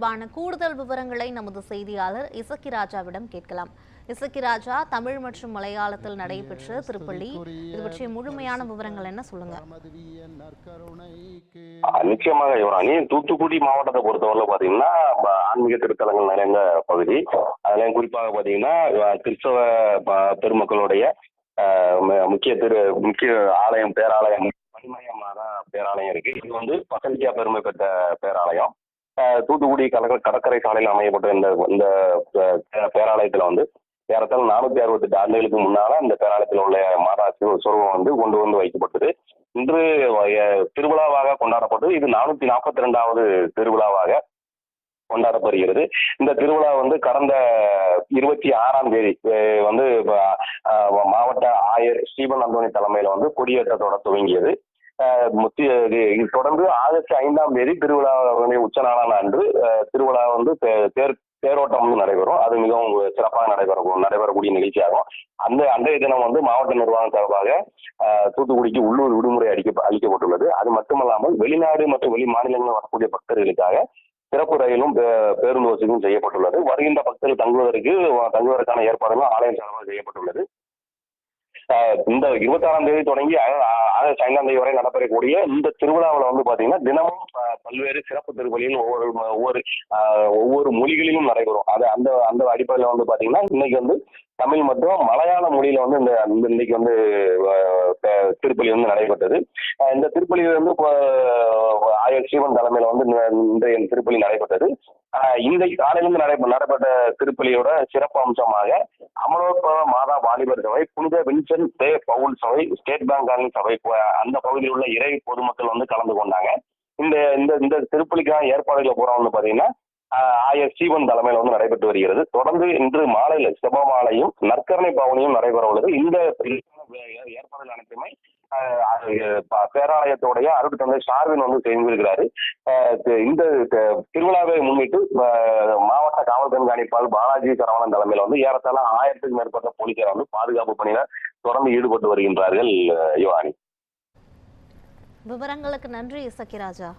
தொடர்பான கூடுதல் விவரங்களை நமது செய்தியாளர் இசக்கி ராஜாவிடம் கேட்கலாம். இசக்கி ராஜா தமிழ் மற்றும் மலையாளத்தில் நடைபெற்ற திருப்பள்ளி இது பற்றிய முழுமையான விவரங்கள் என்ன சொல்லுங்க? நிச்சயமாக யுவராணி தூத்துக்குடி மாவட்டத்தை பொறுத்தவரை பாத்தீங்கன்னா ஆன்மீக திருத்தலங்கள் நிறைந்த பகுதி. அதுலயும் குறிப்பாக பாத்தீங்கன்னா கிறிஸ்தவ ப- பெருமக்களுடைய முக்கிய திரு முக்கிய ஆலயம் பேராலயம் பனிமயமான பேராலயம் இருக்கு. இது வந்து பசலிக்கா பெருமை பெற்ற பேராலயம். தூத்துக்குடி கடற்கரை கடற்கரை சாலையில் அமையப்பட்ட இந்த இந்த பேராலயத்தில் வந்து ஏறத்தாழ நானூத்தி அறுபத்தெட்டு ஆண்டுகளுக்கு முன்னால இந்த பேராலயத்தில் உள்ள மாதா சிவ- சொருவம் வந்து கொண்டு வந்து வைக்கப்பட்டது. இன்று திருவிழாவாக கொண்டாடப்பட்டது. இது நானூத்தி நாற்பத்தி ரெண்டாவது திருவிழாவாக கொண்டாடப்படுகிறது. இந்த திருவிழா வந்து கடந்த இருபத்தி ஆறாம் தேதி வந்து மாவட்ட ஆயர் ஸ்ரீபன் அந்தோணி தலைமையில வந்து கொடியேற்றத்தோட துவங்கியது. இது தொடர்ந்து ஆகஸ்ட் ஐந்தாம் தேதி திருவிழா உச்ச நாளான அன்று திருவிழா வந்து தே- தேர் தேரோட்டம் வந்து நடைபெறும். அது மிகவும் சிறப்பாக நடைபெறும் நடைபெறக்கூடிய நிகழ்ச்சியாகும். அந்த அன்றைய தினம் வந்து மாவட்ட நிர்வாகம் சார்பாக தூத்துக்குடிக்கு உள்ளூர் விடுமுறை அளிக்க அளிக்கப்பட்டுள்ளது. அது மட்டுமல்லாமல் வெளிநாடு மற்றும் வெளி மாநிலங்களில் வரக்கூடிய பக்தர்களுக்காக சிறப்பு ரயிலும் பே- பேருந்து வசதியும் செய்யப்பட்டுள்ளது. வருகின்ற பக்தர்கள் தங்குவதற்கு தங்குவதற்கான ஏற்பாடுகளும் ஆலயம் சார்பாக செய்யப்பட்டுள்ளது. இந்த இருபத்தாறாம் தேதி தொடங்கி ஆ- ஆகஸ்ட் ஐந்தாம் தேதி வரை நடைபெறக்கூடிய இந்த திருவிழாவில் வந்து பாத்தீங்கன்னா தினமும் பல்வேறு சிறப்பு திருப்பலிகள் ஒவ்வொரு ஒவ்வொரு ஒவ்வொரு மொழிகளிலும் நடைபெறும். அது அந்த அந்த அடிப்படையில் வந்து பாத்தீங்கன்னா இன்னைக்கு வந்து தமிழ் மற்றும் மலையாள மொழியில வந்து இந்த இன்னைக்கு வந்து திருப்பலி வந்து நடைபெற்றது. இந்த திருப்பலி வந்து ஆயர் சிவன் தலைமையில வந்து இந்த- இன்றைய திருப்பலி நடைபெற்றது. இன்றைக்கு காலையிலிருந்து நடை நடைபெற்ற திருப்பலியோட சிறப்பு அம்சமாக அமலோத்பவ மாதா வாலிபர் சபை புனித வின்சென்ட் தே பவுல் சபை ஸ்டேட் பேங்க் சபை அந்த பகுதியில் உள்ள இறை பொதுமக்கள் வந்து கலந்து கொண்டாங்க. இந்த இந்த இந்த திருப்பலிக்கான ஏற்பாடுகள் பூரா வந்து பாத்தீங்கன்னா ஆயர் ஸ்டீவன் தலைமையில் வந்து நடைபெற்று வருகிறது. தொடர்ந்து இன்று மாலையில் செபமாலையும் நற்கரணை பவனியும் நடைபெற உள்ளது. இந்த ஏற்பாடுகள் அனைத்துமே பேராலயத்தோடைய பேராலயத்துடைய அருள் தந்தை ஷார்வின் வந்து செய்திருக்கிறாரு. இந்த திருவிழாவை முன்னிட்டு மாவட்ட காவல் கண்காணிப்பாளர் பாலாஜி சரவணன் தலைமையில் வந்து ஏறத்தாழ ஆயிரத்துக்கும் மேற்பட்ட போலீசார் வந்து பாதுகாப்பு பணியில தொடர்ந்து ஈடுபட்டு வருகின்றார்கள் யுவானி விவரங்களுக்கு நன்றி சக்கிராஜா